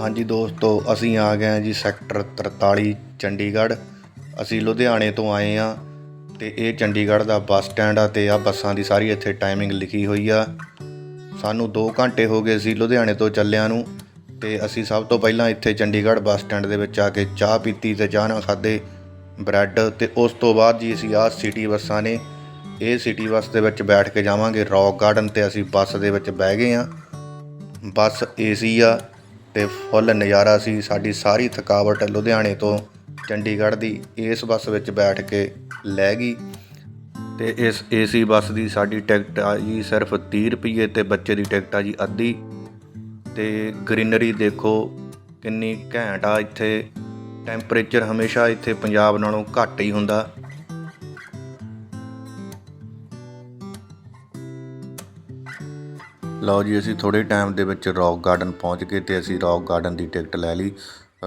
ਹਾਂਜੀ ਦੋਸਤੋ, ਅਸੀਂ ਆ ਗਏ ਹਾਂ ਜੀ ਸੈਕਟਰ 43 ਚੰਡੀਗੜ੍ਹ। ਅਸੀਂ ਲੁਧਿਆਣੇ ਤੋਂ ਆਏ ਹਾਂ ਤੇ ਇਹ ਚੰਡੀਗੜ੍ਹ ਦਾ ਬੱਸ ਸਟੈਂਡ ਆ ਤੇ ਆ ਬੱਸਾਂ ਦੀ ਸਾਰੀ ਇੱਥੇ ਟਾਈਮਿੰਗ ਲਿਖੀ ਹੋਈ ਆ। ਸਾਨੂੰ 2 ਘੰਟੇ ਹੋ ਗਏ ਸੀ ਲੁਧਿਆਣੇ ਤੋਂ ਚੱਲਿਆਂ ਨੂੰ ਤੇ ਅਸੀਂ ਸਭ ਤੋਂ ਪਹਿਲਾਂ ਇੱਥੇ ਚੰਡੀਗੜ੍ਹ ਬੱਸ ਸਟੈਂਡ ਦੇ ਵਿੱਚ ਆ ਕੇ ਚਾਹ ਪੀਤੀ ਤੇ ਚਾਹ ਨਾਲ ਖਾਦੇ ਬ੍ਰੈਡ ਤੇ ਉਸ ਤੋਂ ਬਾਅਦ ਜੀ ਅਸੀਂ ਆਹ ਸਿਟੀ ਬੱਸਾਂ ਨੇ, ਇਹ ਸਿਟੀ ਬੱਸ ਦੇ ਵਿੱਚ ਬੈਠ ਕੇ ਜਾਵਾਂਗੇ, ਰੌਕ ਗਾਰਡਨ ਤੇ ਅਸੀਂ ਬੱਸ ਦੇ ਵਿੱਚ ਬਹਿ ਗਏ ਹਾਂ। ਬੱਸ ਏਸੀ ਆ ਤੇ ਫੁੱਲ ਨਜ਼ਾਰਾ ਸੀ। ਸਾਡੀ ਸਾਰੀ ਥਕਾਵਟ ਲੁਧਿਆਣੇ ਤੋਂ ਚੰਡੀਗੜ੍ਹ ਦੀ ਇਸ ਬੱਸ ਵਿੱਚ ਬੈਠ ਕੇ ਲੈ ਗਈ ਤੇ ਇਸ ਏਸੀ ਬੱਸ ਦੀ ਸਾਡੀ ਟਿਕਟ ਆ ਜੀ ਸਿਰਫ 30 ਰੁਪਏ ਤੇ ਬੱਚੇ ਦੀ ਟਿਕਟ ਆ ਜੀ ਅੱਧੀ। ਤੇ ਗ੍ਰੀਨਰੀ ਦੇਖੋ ਕਿੰਨੀ ਘੈਂਟ ਆ। ਇੱਥੇ ਟੈਂਪਰੇਚਰ ਹਮੇਸ਼ਾ ਇੱਥੇ ਪੰਜਾਬ ਨਾਲੋਂ ਘੱਟ ਹੀ ਹੁੰਦਾ। ਲਓ ਜੀ, ਅਸੀਂ ਥੋੜੇ ਟਾਈਮ ਦੇ ਵਿੱਚ ਰੌਕ ਗਾਰਡਨ ਪਹੁੰਚ ਗਏ ਤੇ ਅਸੀਂ ਰੌਕ ਗਾਰਡਨ ਦੀ ਟਿਕਟ ਲੈ ਲਈ।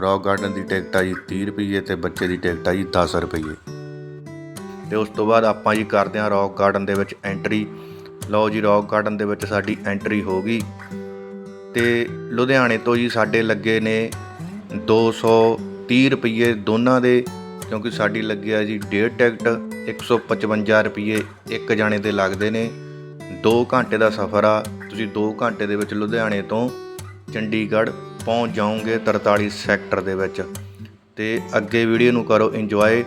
ਰੌਕ ਗਾਰਡਨ ਦੀ ਟਿਕਟ ਆ ਜੀ 30 ਰੁਪਏ ਤੇ ਬੱਚੇ ਦੀ ਟਿਕਟ ਆ ਜੀ 10 ਰੁਪਏ ਤੇ ਉਸ ਤੋਂ ਬਾਅਦ ਆਪਾਂ ਜੀ ਕਰਦੇ ਹਾਂ ਰੌਕ ਗਾਰਡਨ ਦੇ ਵਿੱਚ ਐਂਟਰੀ ਲਓ ਜੀ, ਰੌਕ ਗਾਰਡਨ ਦੇ ਵਿੱਚ ਸਾਡੀ ਐਂਟਰੀ ਹੋ ਗਈ। ਤੇ ਲੁਧਿਆਣੇ ਤੋਂ ਜੀ ਸਾਡੇ ਲੱਗੇ ਨੇ 230 ਰੁਪਏ ਦੋਨਾਂ ਦੇ, ਕਿਉਂਕਿ ਸਾਡੀ ਲੱਗਿਆ ਜੀ ਡੇਢ ਟਿਕਟ 155 ਰੁਪਏ ਇੱਕ ਜਾਣੇ ਦੇ ਲੱਗਦੇ ਨੇ। 2 ਘੰਟੇ ਦਾ ਸਫ਼ਰ ਆ। ਤੁਸੀਂ 2 ਘੰਟੇ ਦੇ ਵਿੱਚ ਲੁਧਿਆਣੇ ਤੋਂ ਚੰਡੀਗੜ੍ਹ ਪਹੁੰਚ ਜਾਓਗੇ 43 ਸੈਕਟਰ ਦੇ ਵਿੱਚ। ਤੇ ਅੱਗੇ ਵੀਡੀਓ ਨੂੰ ਕਰੋ ਇੰਜੋਏ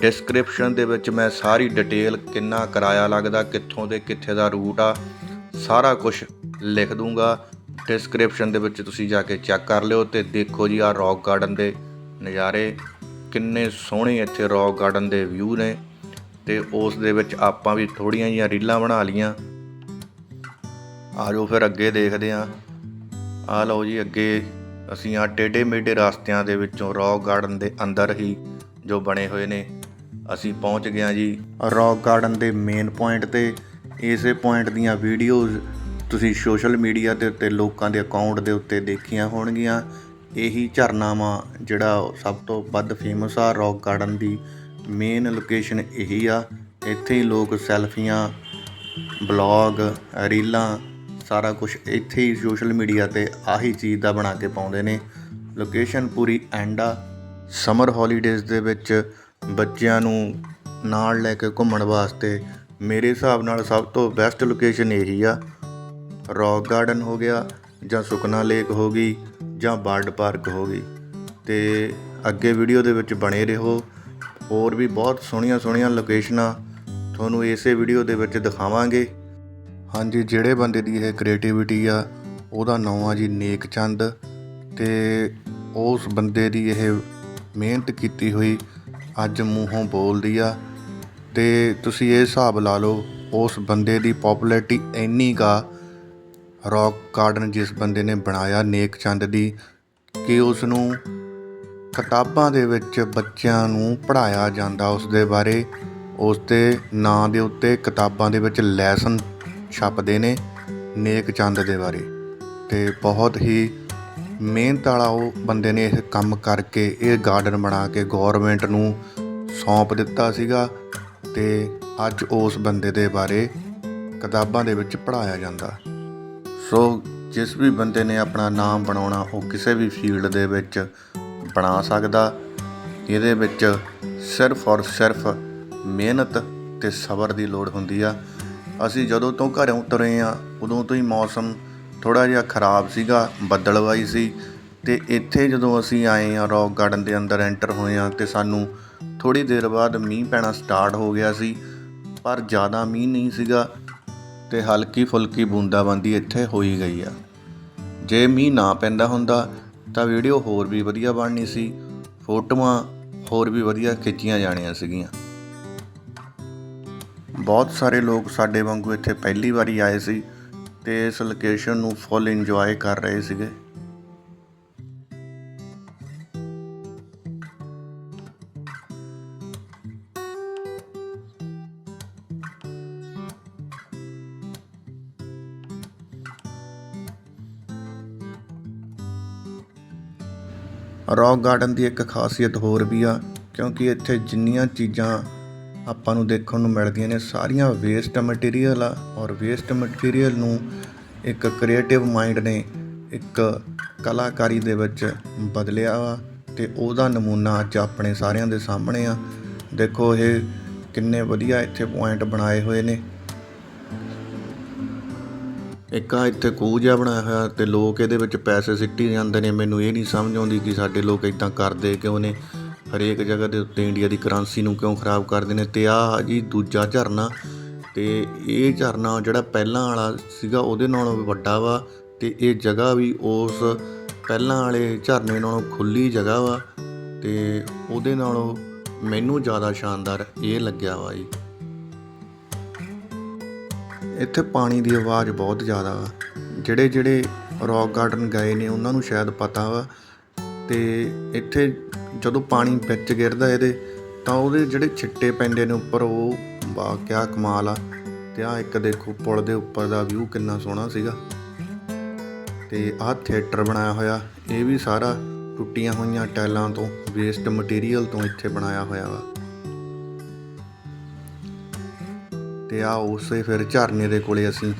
ਡਿਸਕ੍ਰਿਪਸ਼ਨ ਦੇ ਵਿੱਚ ਮੈਂ ਸਾਰੀ ਡਿਟੇਲ ਕਿੰਨਾ ਕਿਰਾਇਆ ਲੱਗਦਾ, ਕਿੱਥੋਂ ਦੇ, ਕਿੱਥੇ ਦਾ ਰੂਟ ਆ, ਸਾਰਾ ਕੁਝ ਲਿਖ ਦੂੰਗਾ। ਡਿਸਕ੍ਰਿਪਸ਼ਨ ਦੇ ਵਿੱਚ ਤੁਸੀਂ ਜਾ ਕੇ ਚੈੱਕ ਕਰ ਲਿਓ ਤੇ ਦੇਖੋ ਜੀ ਆ ਰੌਕ ਗਾਰਡਨ ਦੇ ਨਜ਼ਾਰੇ। ਕਿੰਨੇ ਸੋਹਣੇ ਇੱਥੇ ਰੌਕ ਗਾਰਡਨ ਦੇ ਵਿਊ ਨੇ। ਤੇ ਉਸ ਦੇ ਵਿੱਚ ਆਪਾਂ ਵੀ ਥੋੜੀਆਂ ਜੀਆਂ ਰੀਲਾਂ ਬਣਾ ਲੀਆਂ ਆ ਜਾਓ ਫਿਰ ਅੱਗੇ ਦੇਖਦੇ ਹਾਂ ਆ ਲਓ ਜੀ, ਅੱਗੇ ਅਸੀਂ ਆ ਟੇਢੇ ਮੇਢੇ ਰਸਤਿਆਂ ਦੇ ਵਿੱਚੋਂ ਰੌਕ ਗਾਰਡਨ ਦੇ ਅੰਦਰ ਹੀ ਜੋ ਬਣੇ ਹੋਏ ਨੇ, ਅਸੀਂ ਪਹੁੰਚ ਗਏ ਹਾਂ ਜੀ। ਰੌਕ ਗਾਰਡਨ ਦੇ ਮੇਨ ਪੁਆਇੰਟ ਤੇ, ਇਸੇ ਪੁਆਇੰਟ ਦੀਆਂ ਵੀਡੀਓਜ਼ ਤੁਸੀਂ ਸੋਸ਼ਲ ਮੀਡੀਆ ਦੇ ਉੱਤੇ, ਲੋਕਾਂ ਦੇ ਅਕਾਊਂਟ ਦੇ ਉੱਤੇ ਦੇਖੀਆਂ ਹੋਣਗੀਆਂ। ਇਹੀ ਝਰਨਾਵਾ ਜਿਹੜਾ ਸਭ ਤੋਂ ਵੱਧ ਫੇਮਸ ਆ, ਰੌਕ ਗਾਰਡਨ ਦੀ ਮੇਨ ਲੋਕੇਸ਼ਨ ਇਹੀ ਆ। ਇੱਥੇ ਹੀ ਲੋਕ ਸੈਲਫੀਆਂ ਬਲੌਗ ਰੀਲਾਂ ਸਾਰਾ ਕੁਝ ਇੱਥੇ ਹੀ ਸੋਸ਼ਲ ਮੀਡੀਆ ਤੇ ਆਹੀ ਚੀਜ਼ ਦਾ ਬਣਾ ਕੇ ਪਾਉਂਦੇ ਨੇ। ਲੋਕੇਸ਼ਨ ਪੂਰੀ ਐਂਡ। ਆ ਸਮਰ ਹੌਲੀਡੇਜ਼ ਦੇ ਵਿੱਚ ਬੱਚਿਆਂ ਨੂੰ ਨਾਲ ਲੈ ਕੇ ਘੁੰਮਣ ਵਾਸਤੇ ਮੇਰੇ ਹਿਸਾਬ ਨਾਲ ਸਭ ਤੋਂ ਬੈਸਟ ਲੋਕੇਸ਼ਨ ਇਹੀ ਆ। ਰੌਕ ਗਾਰਡਨ ਹੋ ਗਿਆ ਜਾਂ ਸੁਕਨਾ ਲੇਕ ਹੋ ਗਈ ਜਾਂ ਬਰਡ ਪਾਰਕ ਹੋ ਗਈ। ਤੇ ਅੱਗੇ ਵੀਡੀਓ ਦੇ ਵਿੱਚ ਬਣੇ ਰਹੋ। ਹੋਰ ਵੀ ਬਹੁਤ ਸੋਹਣੀਆਂ ਸੋਹਣੀਆਂ ਲੋਕੇਸ਼ਨਾਂ ਤੁਹਾਨੂੰ ਇਸੇ ਵੀਡੀਓ ਦੇ ਵਿੱਚ ਦਿਖਾਵਾਂਗੇ। ਹਾਂਜੀ, ਜਿਹੜੇ ਬੰਦੇ ਦੀ ਇਹ ਕ੍ਰੀਏਟੀਵਿਟੀ ਆ, ਉਹਦਾ ਨਾਮ ਆ ਜੀ ਨੇਕ ਚੰਦ ਤੇ ਉਸ ਬੰਦੇ ਦੀ ਇਹ ਮਿਹਨਤ ਕੀਤੀ ਹੋਈ ਅੱਜ ਮੂੰਹੋਂ ਬੋਲਦੀ ਆ। ਤੇ ਤੁਸੀਂ ਇਹ ਹਿਸਾਬ ਲਾ ਲਓ, ਉਸ ਬੰਦੇ ਦੀ ਪਪੂਲੈਰਿਟੀ ਇੰਨੀ ਗਾ ਰੌਕ ਗਾਰਡਨ ਜਿਸ ਬੰਦੇ ਨੇ ਬਣਾਇਆ ਨੇਕ ਚੰਦ ਦੀ, ਕਿ ਉਸ ਨੂੰ ਕਿਤਾਬਾਂ ਦੇ ਵਿੱਚ ਬੱਚਿਆਂ ਨੂੰ ਪੜ੍ਹਾਇਆ ਜਾਂਦਾ ਉਸ ਦੇ ਬਾਰੇ ਉਸ ਦੇ ਨਾਂ ਦੇ ਉੱਤੇ ਕਿਤਾਬਾਂ ਦੇ ਵਿੱਚ ਲੈਸਨ ਛਪਦੇ ਨੇ ਨੇਕ ਚੰਦ ਦੇ ਬਾਰੇ ਤੇ ਬਹੁਤ ਹੀ ਮਿਹਨਤ ਵਾਲਾ ਉਹ ਬੰਦੇ ਨੇ ਇਹ ਕੰਮ ਕਰਕੇ ਇਹ ਗਾਰਡਨ ਬਣਾ ਕੇ ਗਵਰਨਮੈਂਟ ਨੂੰ ਸੌਂਪ ਦਿੱਤਾ ਸੀਗਾ ਤੇ ਅੱਜ ਉਸ ਬੰਦੇ ਦੇ ਬਾਰੇ ਕਿਤਾਬਾਂ ਦੇ ਵਿੱਚ ਪੜ੍ਹਾਇਆ ਜਾਂਦਾ। ਸੋ ਜਿਸ ਵੀ ਬੰਦੇ ਨੇ ਆਪਣਾ ਨਾਮ ਬਣਾਉਣਾ, ਉਹ ਕਿਸੇ ਵੀ ਫੀਲਡ ਦੇ ਵਿੱਚ ਬਣਾ ਸਕਦਾ। ਇਹਦੇ ਵਿੱਚ ਸਿਰਫ ਔਰ ਸਿਰਫ ਮਿਹਨਤ ਤੇ ਸਬਰ ਦੀ ਲੋੜ ਹੁੰਦੀ ਆ। ਅਸੀਂ ਜਦੋਂ ਤੋਂ ਘਰੋਂ ਤੁਰੇ ਆ ਉਦੋਂ ਤੋਂ ਹੀ ਮੌਸਮ ਥੋੜਾ ਜਿਹਾ ਖਰਾਬ ਸੀਗਾ ਬੱਦਲਵਾਈ ਸੀ ਤੇ ਇੱਥੇ ਜਦੋਂ ਅਸੀਂ ਆਏ ਆ ਰੌਕ ਗਾਰਡਨ ਦੇ ਅੰਦਰ ਐਂਟਰ ਹੋਏ ਆ ਤੇ ਸਾਨੂੰ ਥੋੜੀ ਦੇਰ ਬਾਅਦ ਮੀਂਹ ਪੈਣਾ ਸਟਾਰਟ ਹੋ ਗਿਆ ਸੀ, ਪਰ ਜ਼ਿਆਦਾ ਮੀਂਹ ਨਹੀਂ ਸੀਗਾ ਤੇ ਹਲਕੀ ਫੁਲਕੀ ਬੂੰਦਾਬਾਂਦੀ ਇੱਥੇ ਹੋਈ ਗਈ ਆ। ਜੇ ਮੀਂਹ ਨਾ ਪੈਂਦਾ ਹੁੰਦਾ ਤਾਂ ਵੀਡੀਓ ਹੋਰ ਵੀ ਵਧੀਆ ਬਣਨੀ ਸੀ, ਫੋਟੋਆਂ ਹੋਰ ਵੀ ਵਧੀਆ ਖਿੱਚੀਆਂ ਜਾਣੀਆਂ ਸੀਗੀਆਂ। ਬਹੁਤ ਸਾਰੇ ਲੋਕ ਸਾਡੇ ਵਾਂਗੂ ਇੱਥੇ ਪਹਿਲੀ ਵਾਰੀ ਆਏ ਸੀ ਤੇ ਇਸ ਲੋਕੇਸ਼ਨ ਨੂੰ ਫੁੱਲ ਇੰਜੋਏ ਕਰ ਰਹੇ ਸੀਗੇ। ਰੌਕ ਗਾਰਡਨ ਦੀ ਇੱਕ ਖਾਸੀਅਤ ਹੋਰ ਵੀ ਆ, ਕਿਉਂਕਿ ਇੱਥੇ ਜਿੰਨੀਆਂ ਚੀਜ਼ਾਂ ਆਪਾਂ ਨੂੰ ਦੇਖਣ ਨੂੰ ਮਿਲਦੀਆਂ ਨੇ ਸਾਰੀਆਂ ਵੇਸਟ ਮਟੀਰੀਅਲ ਆ ਔਰ ਵੇਸਟ ਮਟੀਰੀਅਲ ਨੂੰ ਇੱਕ ਕ੍ਰੀਏਟਿਵ ਮਾਈਂਡ ਨੇ ਇੱਕ ਕਲਾਕਾਰੀ ਦੇ ਵਿੱਚ ਬਦਲਿਆ ਵਾ ਤੇ ਉਹਦਾ ਨਮੂਨਾ ਅੱਜ ਆਪਣੇ ਸਾਰਿਆਂ ਦੇ ਸਾਹਮਣੇ ਆ। ਦੇਖੋ ਇਹ ਕਿੰਨੇ ਵਧੀਆ ਇੱਥੇ ਪੁਆਇੰਟ ਬਣਾਏ ਹੋਏ ਨੇ। ਇੱਕ ਆ ਇੱਥੇ ਖੂਹ ਜਿਹਾ ਬਣਾਇਆ ਹੋਇਆ ਤੇ ਲੋਕ ਇਹਦੇ ਵਿੱਚ ਪੈਸੇ ਸਿੱਟੀ ਜਾਂਦੇ ਨੇ। ਮੈਨੂੰ ਇਹ ਨਹੀਂ ਸਮਝ ਆਉਂਦੀ ਕਿ ਸਾਡੇ ਲੋਕ ਇਦਾਂ ਕਰਦੇ ਕਿਉਂ ਨੇ। ਹਰੇਕ ਜਗ੍ਹਾ ਦੇ ਉੱਤੇ ਇੰਡੀਆ ਦੀ ਕਰੰਸੀ ਨੂੰ ਕਿਉਂ ਖਰਾਬ ਕਰਦੇ ਨੇ ਤੇ ਆ ਜੀ ਦੂਜਾ ਝਰਨਾ ਤੇ ਇਹ ਝਰਨਾ ਜਿਹੜਾ ਪਹਿਲਾਂ ਵਾਲਾ ਸੀਗਾ ਉਹਦੇ ਨਾਲੋਂ ਵੱਡਾ ਵਾ ਤੇ ਇਹ ਜਗ੍ਹਾ ਵੀ ਉਸ ਪਹਿਲਾਂ ਵਾਲੇ ਝਰਨੇ ਨਾਲੋਂ ਖੁੱਲੀ ਜਗ੍ਹਾ ਵਾ ਤੇ ਉਹਦੇ ਨਾਲੋਂ ਮੈਨੂੰ ਜ਼ਿਆਦਾ ਸ਼ਾਨਦਾਰ ਇਹ ਲੱਗਿਆ ਵਾ ਜੀ। ਇੱਥੇ ਪਾਣੀ ਦੀ ਆਵਾਜ਼ ਬਹੁਤ ਜ਼ਿਆਦਾ ਵਾ। ਜਿਹੜੇ ਜਿਹੜੇ ਰੌਕ ਗਾਰਡਨ ਗਏ ਨੇ ਉਹਨਾਂ ਨੂੰ ਸ਼ਾਇਦ ਪਤਾ ਵਾ ਤੇ ਇੱਥੇ ਜਦੋਂ ਪਾਣੀ ਵਿੱਚ ਗਿਰਦਾ ਇਹਦੇ, ਤਾਂ ਉਹਦੇ ਜਿਹੜੇ ਛਿੱਟੇ ਪੈਂਦੇ ਨੇ ਉੱਪਰ, ਉਹ ਵਾਹ, ਕਿਆ ਕਮਾਲ ਆ। ਤੇ ਆ ਇੱਕ ਦੇਖੋ, ਪੁਲ ਦੇ ਉੱਪਰ ਦਾ ਵਿਊ ਕਿੰਨਾ ਸੋਹਣਾ ਸੀਗਾ। ਤੇ ਆਹ ਥੀਏਟਰ ਬਣਾਇਆ ਹੋਇਆ, ਇਹ ਵੀ ਸਾਰਾ ਟੁੱਟੀਆਂ ਹੋਈਆਂ ਟਾਈਲਾਂ ਤੋਂ ਵੇਸਟ ਮਟੀਰੀਅਲ ਤੋਂ ਇੱਥੇ ਬਣਾਇਆ ਹੋਇਆ ਵਾ। ਤੇ ਆ ਉਸੇ ਫਿਰ ਝਰਨੇ ਦੇ ਕੋਲੇ ਅਸੀਂ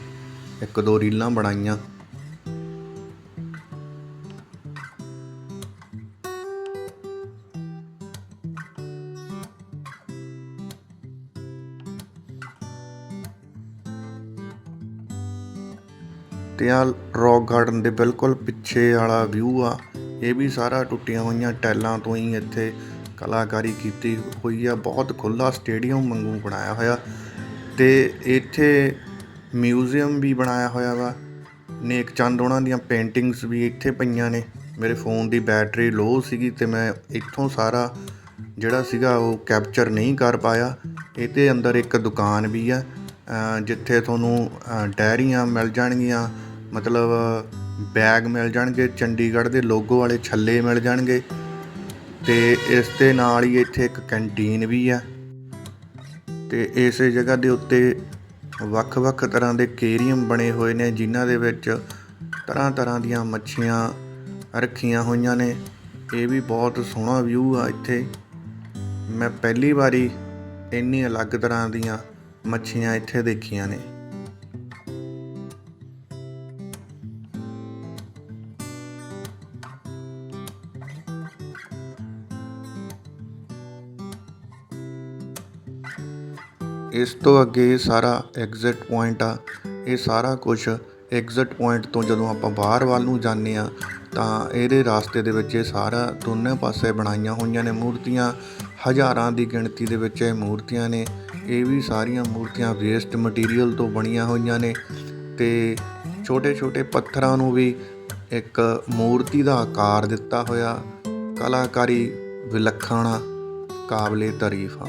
ਇੱਕ ਦੋ ਰੀਲਾਂ ਬਣਾਈਆਂ। ਤੇ ਆ ਰੌਕ ਗਾਰਡਨ ਦੇ ਬਿਲਕੁਲ ਪਿੱਛੇ ਵਾਲਾ ਵਿਊ ਆ। ਇਹ ਵੀ ਸਾਰਾ ਟੁੱਟੀਆਂ ਹੋਈਆਂ ਟੈਲਾਂ ਤੋਂ ਹੀ ਇੱਥੇ ਕਲਾਕਾਰੀ ਕੀਤੀ ਹੋਈ ਆ। ਬਹੁਤ ਖੁੱਲਾ ਸਟੇਡੀਅਮ ਵਾਂਗੂ ਬਣਾਇਆ ਹੋਇਆ ਤੇ ਇੱਥੇ ਮਿਊਜ਼ੀਅਮ ਵੀ ਬਣਾਇਆ ਹੋਇਆ ਵਾ। ਨੇਕ ਚੰਦ ਉਹਨਾਂ ਦੀਆਂ ਪੇਂਟਿੰਗਸ ਵੀ ਇੱਥੇ ਪਈਆਂ ਨੇ। ਮੇਰੇ ਫੋਨ ਦੀ ਬੈਟਰੀ ਲੋ ਸੀਗੀ ਤੇ ਮੈਂ ਇੱਥੋਂ ਸਾਰਾ ਜਿਹੜਾ ਸੀਗਾ ਉਹ ਕੈਪਚਰ ਨਹੀਂ ਕਰ ਪਾਇਆ। ਇਹਦੇ ਅੰਦਰ ਇੱਕ ਦੁਕਾਨ ਵੀ ਆ ਜਿੱਥੇ ਤੁਹਾਨੂੰ ਡੈਰੀਆਂ ਮਿਲ ਜਾਣਗੀਆਂ ਮਤਲਬ ਬੈਗ ਮਿਲ ਜਾਣਗੇ, ਚੰਡੀਗੜ੍ਹ ਦੇ ਲੋਗੋ ਵਾਲੇ ਛੱਲੇ ਮਿਲ ਜਾਣਗੇ ਤੇ ਇਸ ਦੇ ਨਾਲ ਹੀ ਇੱਥੇ ਇੱਕ ਕੈਂਟੀਨ ਵੀ ਆ ਤੇ ਇਸੇ ਜਗ੍ਹਾ ਦੇ ਉੱਤੇ ਵੱਖ-ਵੱਖ ਤਰ੍ਹਾਂ ਦੇ ਕੇਰੀਅਮ ਬਣੇ ਹੋਏ ਨੇ, ਜਿਨ੍ਹਾਂ ਦੇ ਵਿੱਚ ਤਰ੍ਹਾਂ ਤਰ੍ਹਾਂ ਦੀਆਂ ਮੱਛੀਆਂ ਰੱਖੀਆਂ ਹੋਈਆਂ ਨੇ। ਇਹ ਵੀ ਬਹੁਤ ਸੋਹਣਾ ਵਿਊ ਆ ਇੱਥੇ। ਮੈਂ ਪਹਿਲੀ ਵਾਰੀ ਇੰਨੀ ਅਲੱਗ ਤਰ੍ਹਾਂ ਦੀਆਂ ਮੱਛੀਆਂ ਇੱਥੇ ਦੇਖੀਆਂ ਨੇ। ਇਸ ਤੋਂ ਅੱਗੇ ਇਹ ਸਾਰਾ ਐਗਜ਼ਿਟ ਪੁਆਇੰਟ ਆ ਇਹ ਸਾਰਾ ਕੁਝ ਐਗਜ਼ਿਟ ਪੁਆਇੰਟ ਤੋਂ ਜਦੋਂ ਆਪਾਂ ਬਾਹਰ ਵੱਲ ਨੂੰ ਜਾਂਦੇ ਆ ਤਾਂ ਇਹਦੇ ਰਾਸਤੇ ਦੇ ਵਿੱਚ ਇਹ ਸਾਰਾ ਦੋਨੇ ਪਾਸੇ ਬਣਾਈਆਂ ਹੋਈਆਂ ਨੇ ਮੂਰਤੀਆਂ। ਹਜ਼ਾਰਾਂ ਦੀ ਗਿਣਤੀ ਦੇ ਵਿੱਚ ਇਹ ਮੂਰਤੀਆਂ ਨੇ। ਇਹ ਵੀ ਸਾਰੀਆਂ ਮੂਰਤੀਆਂ ਵੇਸਟ ਮਟੀਰੀਅਲ ਤੋਂ ਬਣੀਆਂ ਹੋਈਆਂ ਨੇ ਤੇ ਛੋਟੇ-ਛੋਟੇ ਪੱਥਰਾਂ ਨੂੰ ਵੀ ਇੱਕ ਮੂਰਤੀ ਦਾ ਆਕਾਰ ਦਿੱਤਾ ਹੋਇਆ। ਕਲਾਕਾਰੀ ਵਿਲੱਖਣ ਆ, ਕਾਬਲੇ ਤਾਰੀਫ ਆ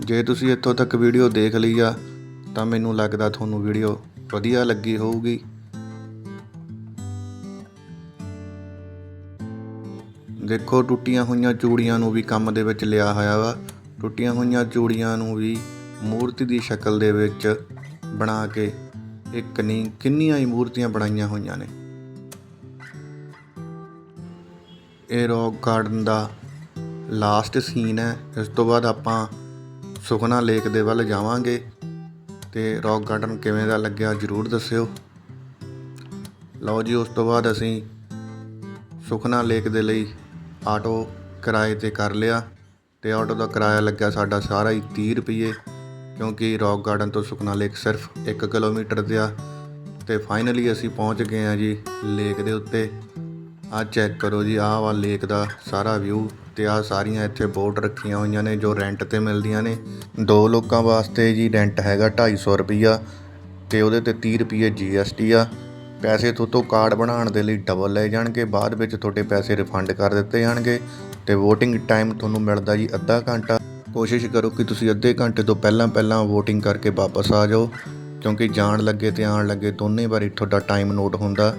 ਜੇ ਤੁਸੀਂ ਇੱਥੋਂ ਤੱਕ ਵੀਡੀਓ ਦੇਖ ਲਈ ਆ, ਤਾਂ ਮੈਨੂੰ ਲੱਗਦਾ ਤੁਹਾਨੂੰ ਵੀਡੀਓ ਵਧੀਆ ਲੱਗੀ ਹੋਊਗੀ। ਦੇਖੋ, ਟੁੱਟੀਆਂ ਹੋਈਆਂ ਚੂੜੀਆਂ ਨੂੰ ਵੀ ਕੰਮ ਦੇ ਵਿੱਚ ਲਿਆ ਹੋਇਆ ਵਾ। ਟੁੱਟੀਆਂ ਹੋਈਆਂ ਚੂੜੀਆਂ ਨੂੰ ਵੀ ਮੂਰਤੀ ਦੀ ਸ਼ਕਲ ਦੇ ਵਿੱਚ ਬਣਾ ਕੇ ਇੱਕ ਨਹੀਂ ਕਿੰਨੀਆਂ ਹੀ ਮੂਰਤੀਆਂ ਬਣਾਈਆਂ ਹੋਈਆਂ ਨੇ। ਇਹ ਰੌਕ ਗਾਰਡਨ ਦਾ ਲਾਸਟ ਸੀਨ ਹੈ। ਇਸ ਤੋਂ ਬਾਅਦ ਆਪਾਂ ਸੁਖਨਾ ਲੇਕ ਦੇ ਵੱਲ ਜਾਵਾਂਗੇ ਤੇ ਰੌਕ ਗਾਰਡਨ ਕਿਵੇਂ ਦਾ ਲੱਗਿਆ ਜਰੂਰ ਦੱਸਿਓ। ਲਓ ਜੀ, ਉਸ ਤੋਂ ਬਾਅਦ ਅਸੀਂ ਸੁਖਨਾ ਲੇਕ ਦੇ ਲਈ ਆਟੋ ਕਿਰਾਏ ਤੇ ਕਰ ਲਿਆ ਤੇ ਆਟੋ ਦਾ ਕਿਰਾਇਆ ਲੱਗਿਆ ਸਾਡਾ ਸਾਰਾ ਹੀ 30 ਰੁਪਏ ਕਿਉਂਕਿ ਰੌਕ ਗਾਰਡਨ ਤੋਂ ਸੁਖਨਾ ਲੇਕ ਸਿਰਫ 1 ਕਿਲੋਮੀਟਰ ਤੇ ਆ ਤੇ ਫਾਈਨਲੀ ਅਸੀਂ ਪਹੁੰਚ ਗਏ ਆ ਜੀ ਲੇਕ ਦੇ ਉੱਤੇ। ਆਹ ਚੈੱਕ ਕਰੋ ਜੀ, ਆਹ ਵਾ ਲੇਕ ਦਾ ਸਾਰਾ ਵਿਊ ਤੇ ਆਹ ਸਾਰੀਆਂ ਇੱਥੇ ਬੋਰਡ ਰੱਖੀਆਂ ਹੋਈਆਂ ਨੇ ਜੋ ਰੈਂਟ ਤੇ ਮਿਲਦੀਆਂ ਨੇ। ਦੋ ਲੋਕਾਂ ਵਾਸਤੇ ਜੀ ਰੈਂਟ ਹੈਗਾ 250 ਰੁਪਈਆ ਤੇ ਉਹਦੇ ਤੇ 30 ਰੁਪਏ ਜੀਐਸਟੀ ਆ। ਪੈਸੇ ਤੁਹਾਤੋਂ ਕਾਰਡ ਬਣਾਉਣ ਦੇ ਲਈ ਡਬਲ ਲਏ ਜਾਣਗੇ, ਬਾਅਦ ਵਿੱਚ ਤੁਹਾਡੇ ਪੈਸੇ ਰਿਫੰਡ ਕਰ ਦਿੱਤੇ ਜਾਣਗੇ ਤੇ VOTING ਟਾਈਮ ਤੁਹਾਨੂੰ ਮਿਲਦਾ ਜੀ ਅੱਧਾ ਘੰਟਾ। ਕੋਸ਼ਿਸ਼ ਕਰੋ ਕਿ ਤੁਸੀਂ ਅੱਧੇ ਘੰਟੇ ਤੋਂ ਪਹਿਲਾਂ ਪਹਿਲਾਂ VOTING ਕਰਕੇ ਵਾਪਸ ਆ ਜਾਓ, ਕਿਉਂਕਿ ਜਾਣ ਲੱਗੇ ਤੇ ਆਉਣ ਲੱਗੇ ਦੋਨੇ ਵਾਰੀ ਤੁਹਾਡਾ ਟਾਈਮ ਨੋਟ ਹੁੰਦਾ।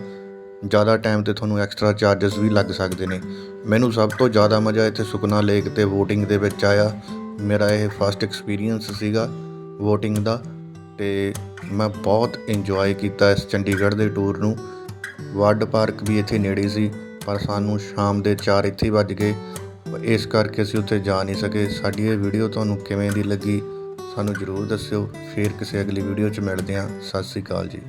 ਜ਼ਿਆਦਾ ਟਾਈਮ ਤੇ ਤੁਹਾਨੂੰ ਐਕਸਟਰਾ ਚਾਰजेस ਵੀ ਲੱਗ ਸਕਦੇ ਨੇ। ਮੈਨੂੰ ਸਭ ਤੋਂ ਜ਼ਿਆਦਾ ਮਜ਼ਾ ਇੱਥੇ ਸੁਖਨਾ ਲੇਕ ਤੇ VOTING ਦੇ ਵਿੱਚ ਆਇਆ। ਮੇਰਾ ਇਹ ਫਸਟ ਐਕਸਪੀਰੀਅੰਸ ਸੀਗਾ VOTING ਦਾ ਤੇ ਮੈਂ ਬਹੁਤ ਇੰਜੋਏ ਕੀਤਾ ਇਸ ਚੰਡੀਗੜ੍ਹ ਦੇ ਟੂਰ ਨੂੰ। ਵਾਰਡ ਪਾਰਕ ਵੀ ਇੱਥੇ ਨੇੜੇ ਸੀ, ਪਰ ਸਾਨੂੰ ਸ਼ਾਮ ਦੇ 4 ਇੱਥੇ ਵੱਜ ਗਏ। ਇਸ ਕਰਕੇ ਅਸੀਂ ਉੱਥੇ ਜਾ ਨਹੀਂ ਸਕੇ। ਸਾਡੀ ਇਹ ਵੀਡੀਓ ਤੁਹਾਨੂੰ ਕਿਵੇਂ ਦੀ ਲੱਗੀ ਸਾਨੂੰ ਜ਼ਰੂਰ ਦੱਸਿਓ। ਫੇਰ ਕਿਸੇ ਅਗਲੀ ਵੀਡੀਓ 'ਚ ਮਿਲਦੇ ਹਾਂ। ਸਤਿ ਸ੍ਰੀ ਅਕਾਲ ਜੀ।